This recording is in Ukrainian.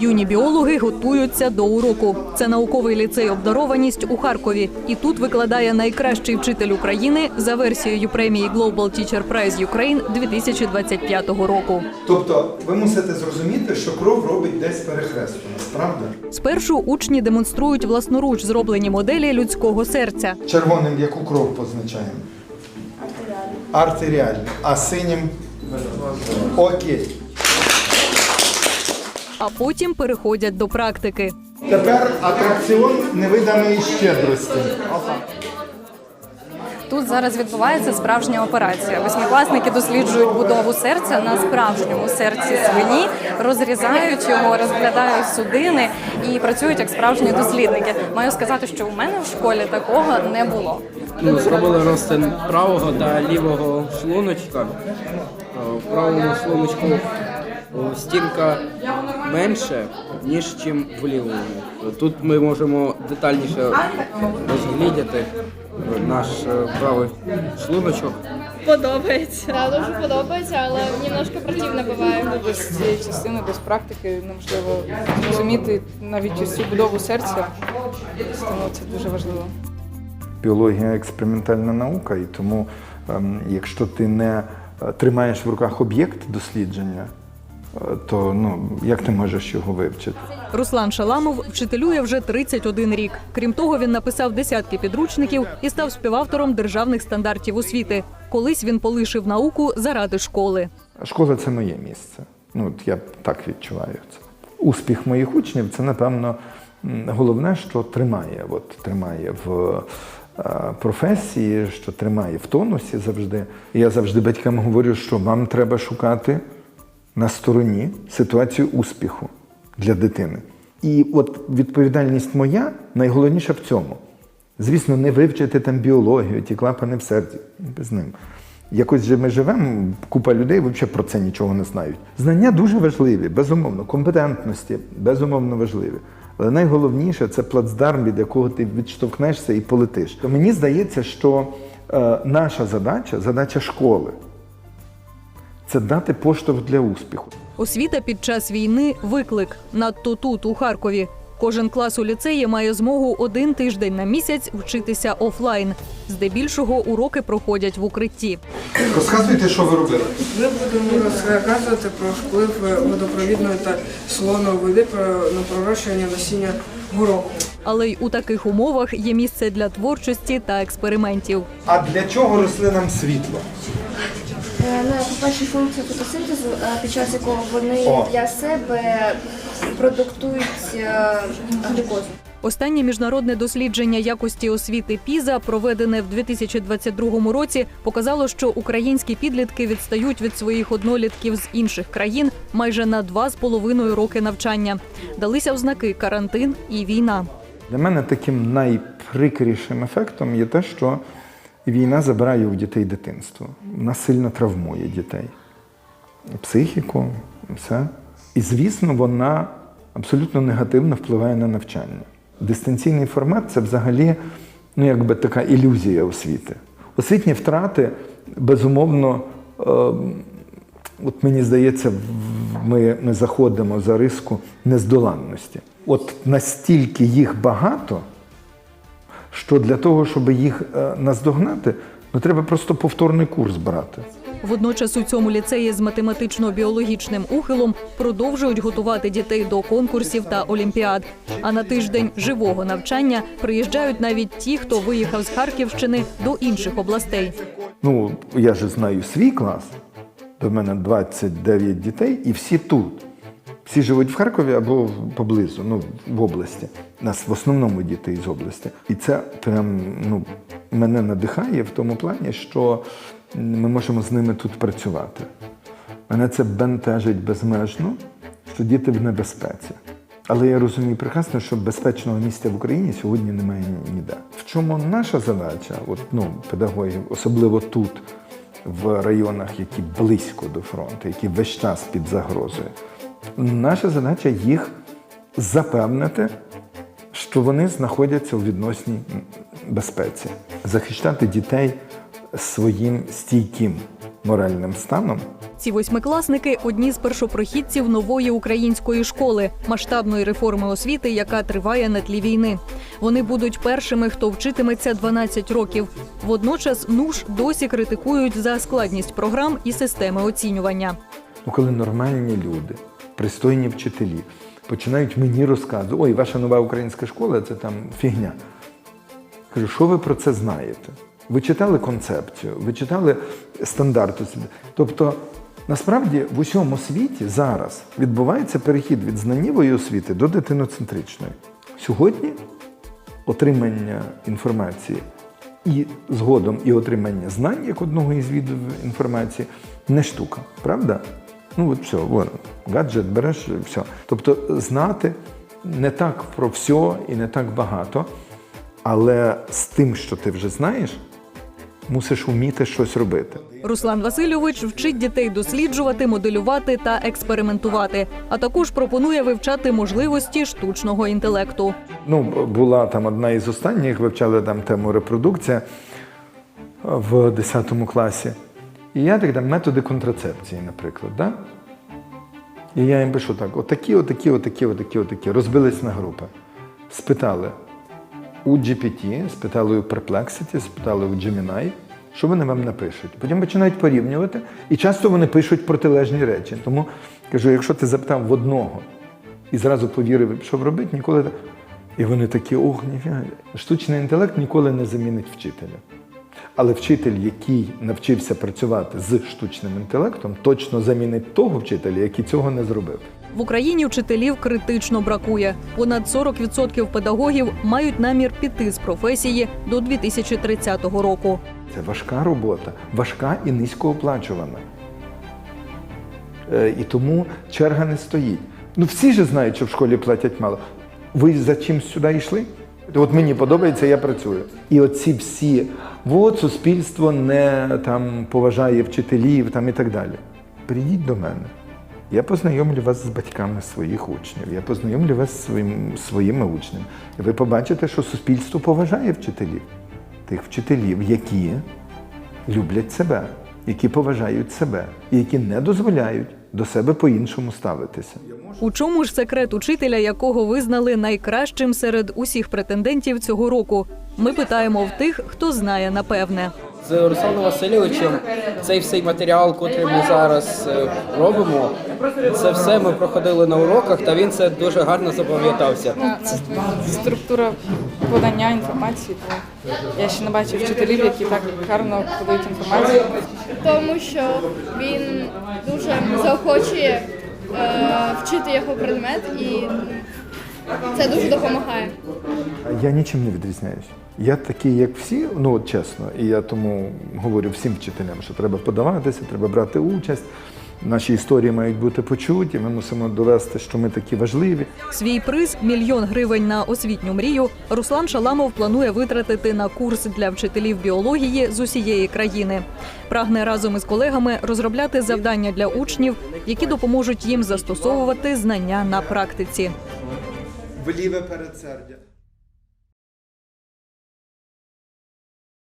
Юні біологи готуються до уроку. Це науковий ліцей обдарованість у Харкові. І тут викладає найкращий вчитель України за версією премії Global Teacher Prize Ukraine 2025 року. Тобто ви мусите зрозуміти, що кров робить десь перехрестування, правда? Спершу учні демонструють власноруч зроблені моделі людського серця. Червоним яку кров позначаємо? Артеріальну. А синім? Окей. А потім переходять до практики. Тепер атракціон невиданої щедрості. Тут зараз відбувається справжня операція. Восьмикласники досліджують будову серця на справжньому серці свині, розрізають його, розглядають судини і працюють як справжні дослідники. Маю сказати, що у мене в школі такого не було. Ну, зробили розтин правого та лівого шлуночка. Е, В правому шлуночку стінка менше, ніж чим в лівому. Тут ми можемо детальніше розглядіти наш е, правий шлуночок. Подобається. Да, дуже подобається, але немножко противно буває. без цієї частини, без практики неможливо зрозуміти навіть цю будову серця. Тому це дуже важливо. Біологія експериментальна наука, і тому, ем, якщо ти не е, тримаєш в руках об'єкт дослідження, то ну, як ти можеш його вивчити? Руслан Шаламов вчителює вже 31 рік. Крім того, він написав десятки підручників і став співавтором державних стандартів освіти. Колись він полишив науку заради школи. Школа це моє місце. Ну, от я так відчуваю це. Успіх моїх учнів це, напевно, головне, що тримає. От, тримає в е, професії, що тримає в тонусі завжди. Я завжди батькам говорю, що вам треба шукати на стороні ситуацію успіху для дитини. І от відповідальність моя найголовніша в цьому. Звісно, не вивчити там біологію, ті клапани в серці без ним. Якось же ми живемо, купа людей взагалі про це нічого не знають. Знання дуже важливі, безумовно, компетентності безумовно важливі. Але найголовніше це плацдарм, від якого ти відштовхнешся і полетиш. То мені здається, що е, наша задача, задача школи, це дати поштовх для успіху. Освіта під час війни виклик. Надто тут, у Харкові. Кожен клас у ліцеї має змогу один тиждень на місяць вчитися офлайн. Здебільшого уроки проходять в укритті. Розказуйте, що ви робили. Ми будемо розказувати про вплив водопровідної та солоної води на пророщування насіння гороху. Але й у таких умовах є місце для творчості та експериментів. А для чого рослинам світло? Е, Ну, по-перше, функція фотосинтезу, е, під час якого вони О. для себе продуктують е, глюкозу. Останнє міжнародне дослідження якості освіти ПІЗа, проведене в 2022 році, показало, що українські підлітки відстають від своїх однолітків з інших країн майже на два з половиною роки навчання. Далися в знаки карантин і війна. Для мене таким найприкрішим ефектом є те, що війна забирає у дітей дитинство. Вона сильно травмує дітей. Психіку, все. І, звісно, вона абсолютно негативно впливає на навчання. Дистанційний формат це взагалі ну, якби така ілюзія освіти. Освітні втрати, безумовно, е, от мені здається, ми, ми заходимо за риску нездоланності. От настільки їх багато, що для того, щоб їх е, наздогнати, ну треба просто повторний курс брати. Водночас у цьому ліцеї з математично-біологічним ухилом продовжують готувати дітей до конкурсів та олімпіад. А на тиждень живого навчання приїжджають навіть ті, хто виїхав з Харківщини до інших областей. Ну, я же знаю свій клас. До мене 29 дітей, і всі тут. Всі живуть в Харкові або поблизу, ну, в області. Нас в основному діти з області. І це прям ну, мене надихає в тому плані, що ми можемо з ними тут працювати. Мене це бентежить безмежно, що діти в небезпеці. Але я розумію прекрасно, що безпечного місця в Україні сьогодні немає ніде. В чому наша задача, от, ну, педагогів, особливо тут, в районах, які близько до фронту, які весь час під загрозою, наша задача їх запевнити, що вони знаходяться у відносній безпеці, захищати дітей своїм стійким моральним станом. Ці восьмикласники одні з першопрохідців нової української школи, масштабної реформи освіти, яка триває на тлі війни. Вони будуть першими, хто вчитиметься 12 років. Водночас НУШ досі критикують за складність програм і системи оцінювання. Ну, коли нормальні люди, пристойні вчителі, починають мені розказувати, ой, ваша нова українська школа це там фігня. Кажу, що ви про це знаєте? Ви читали концепцію, ви читали стандарт освіти. Тобто, насправді в усьому світі зараз відбувається перехід від знаннєвої освіти до дитиноцентричної. Сьогодні отримання інформації і згодом і отримання знань як одного із видів інформації не штука, правда? Ну от все, вон, гаджет береш, все. Тобто знати не так про все і не так багато, але з тим, що ти вже знаєш, мусиш вміти щось робити. Руслан Васильович вчить дітей досліджувати, моделювати та експериментувати, а також пропонує вивчати можливості штучного інтелекту. Ну, була там одна із останніх, вивчали там тему репродукція в 10 класі. І я так там методи контрацепції, наприклад. Да? І я їм пишу так: отакі, отакі, отакі, отакі, отакі. Розбились на групи. Спитали у GPT, спитали у Perplexity, спитали у Gemini, що вони вам напишуть. Потім починають порівнювати, і часто вони пишуть протилежні речі. Тому кажу, якщо ти запитав в одного і зразу повірив, що робити, ніколи. І вони такі, ох, ніфіга. Штучний інтелект ніколи не замінить вчителя. Але вчитель, який навчився працювати з штучним інтелектом, точно замінить того вчителя, який цього не зробив. В Україні вчителів критично бракує. Понад 40% педагогів мають намір піти з професії до 2030 року. Це важка робота, важка і низькооплачувана. Е, І тому черга не стоїть. Ну всі ж знають, що в школі платять мало. Ви за чимсь сюди йшли? От мені подобається, я працюю. І оці всі, от суспільство не там поважає вчителів там і так далі. Прийдіть до мене. Я познайомлю вас з батьками своїх учнів, я познайомлю вас з своїм, своїми учнями. І ви побачите, що суспільство поважає вчителів, тих вчителів, які люблять себе, які поважають себе які не дозволяють до себе по-іншому ставитися. У чому ж секрет учителя, якого визнали найкращим серед усіх претендентів цього року? Ми питаємо в тих, хто знає напевне. З Русланом Васильовичем цей всей матеріал, котрий ми зараз е, робимо, це все ми проходили на уроках, та він це дуже гарно запам'ятався. Це структура подання інформації. Тому я ще не бачив вчителів, які так гарно подають інформацію. Тому що він дуже заохочує е, вчити його предмет і це дуже допомагає. Я нічим не відрізняюсь. Я такий, як всі, ну от чесно, і я тому говорю всім вчителям, що треба подаватися, треба брати участь. Наші історії мають бути почуті. Ми мусимо довести, що ми такі важливі. Свій приз мільйон гривень на освітню мрію Руслан Шаламов планує витратити на курс для вчителів біології з усієї країни. Прагне разом із колегами розробляти завдання для учнів, які допоможуть їм застосовувати знання на практиці. в ліве передсердя.